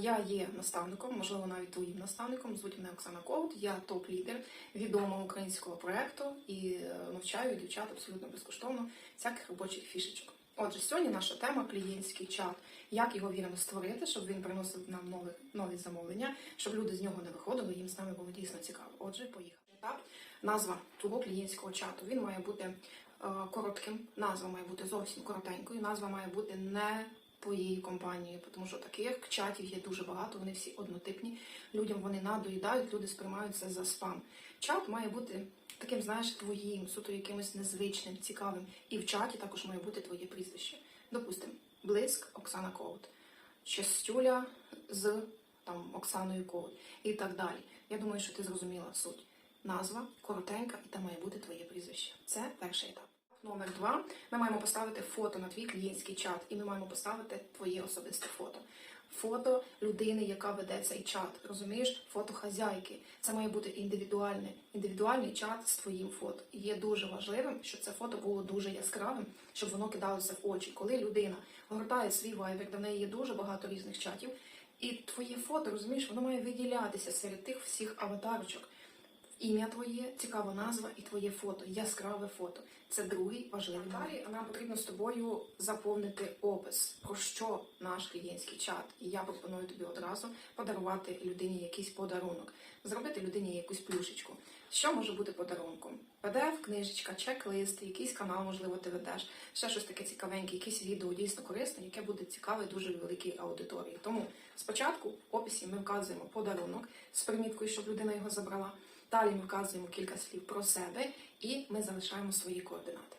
Я є наставником, можливо, навіть твоїм наставником. Звуть мене Оксана Ковут. Я топ-лідер відомого українського проекту і е, навчаю дівчат абсолютно безкоштовно всяких робочих фішечок. Отже, сьогодні наша тема клієнтський чат. Як його вірно створити, щоб він приносив нам нові, нові замовлення, щоб люди з нього не виходили, їм з нами було дійсно цікаво. Отже, поїхали. Етап назва твого клієнтського чату. Він має бути е, коротким, назва має бути зовсім коротенькою, назва має бути не твоєї компанії, тому що таких чатів є дуже багато, вони всі однотипні. Людям вони надоїдають, люди сприймають це за спам. Чат має бути таким, знаєш, твоїм, суто якимось незвичним, цікавим. І в чаті також має бути твоє прізвище. Допустимо, Блиск Оксана Коут, Частюля з там Оксаною Коут і так далі. Я думаю, що ти зрозуміла суть. Назва коротенька, і там має бути твоє прізвище. Це перший етап. Номер два. Ми маємо поставити фото на твій клієнтський чат, і ми маємо поставити твоє особисте фото. Фото людини, яка веде цей чат. Розумієш, фото хазяйки. Це має бути індивідуальний, індивідуальний чат з твоїм фото. І є дуже важливим, щоб це фото було дуже яскравим, щоб воно кидалося в очі. Коли людина гортає свій вайбер, в неї є дуже багато різних чатів, і твоє фото, розумієш, воно має виділятися серед тих всіх аватарочок. Ім'я твоє, цікава назва і твоє фото, яскраве фото. Це другий важливий далі. Нам потрібно з тобою заповнити опис, про що наш клієнтський чат. І я пропоную тобі одразу подарувати людині якийсь подарунок, зробити людині якусь плюшечку. Що може бути подарунком? PDF, книжечка, чек-лист, якийсь канал, можливо, ти ведеш, ще щось таке цікавеньке, якесь відео дійсно корисне, яке буде цікаве дуже великій аудиторії. Тому спочатку в описі ми вказуємо подарунок з приміткою, щоб людина його забрала. Далі ми вказуємо кілька слів про себе і ми залишаємо свої координати.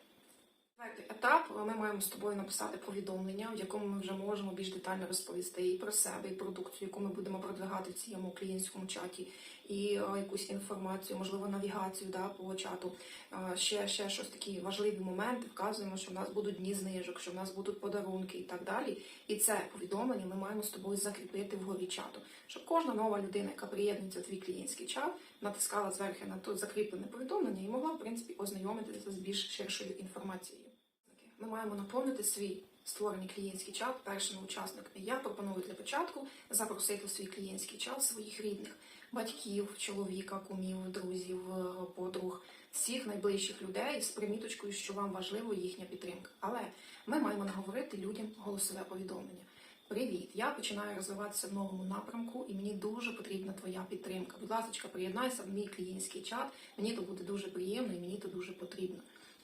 Етап ми маємо з тобою написати повідомлення, в якому ми вже можемо більш детально розповісти і про себе, і продукцію, яку ми будемо продвигати в цьому клієнтському чаті, і е, якусь інформацію, можливо, навігацію да, по чату. Е, ще, ще щось такі важливі моменти. Вказуємо, що в нас будуть дні знижок, що в нас будуть подарунки і так далі. І це повідомлення ми маємо з тобою закріпити в вгорі чату, щоб кожна нова людина, яка приєднується в твій клієнтський чат, натискала зверху на тут закріплене повідомлення і могла, в принципі, ознайомитися з більш ширшою інформацією. Ми маємо наповнити свій створений клієнтський чат першими учасниками. Я пропоную для початку запросити свій клієнтський чат своїх рідних батьків, чоловіка, кумів, друзів, подруг, всіх найближчих людей з приміточкою, що вам важливо їхня підтримка. Але ми маємо наговорити людям голосове повідомлення. Привіт! Я починаю розвиватися в новому напрямку, і мені дуже потрібна твоя підтримка. Будь ласка, приєднайся в мій клієнтський чат. Мені то буде дуже приємно і мені то дуже потрібно.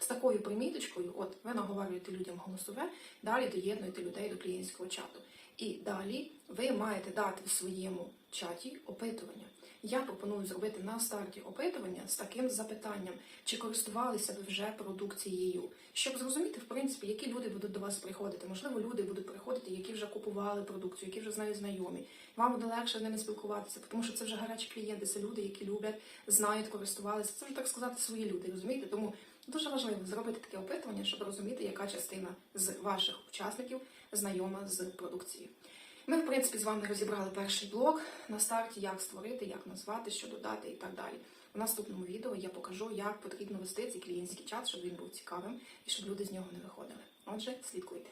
З такою приміточкою, от ви наговорюєте людям голосове, далі доєднуєте людей до клієнтського чату. І далі ви маєте дати в своєму чаті опитування. Я пропоную зробити на старті опитування з таким запитанням, чи користувалися ви вже продукцією, щоб зрозуміти, в принципі, які люди будуть до вас приходити. Можливо, люди будуть приходити, які вже купували продукцію, які вже з нею знайомі. Вам буде легше з ними спілкуватися, тому що це вже гарячі клієнти, це люди, які люблять, знають, користувалися. Це вже так сказати свої люди, розумієте? Тому дуже важливо зробити таке опитування, щоб розуміти, яка частина з ваших учасників знайома з продукцією. Ми, в принципі, з вами розібрали перший блок на старті, як створити, як назвати, що додати і так далі. У наступному відео я покажу, як потрібно вести цей клієнтський чат, щоб він був цікавим і щоб люди з нього не виходили. Отже, слідкуйте.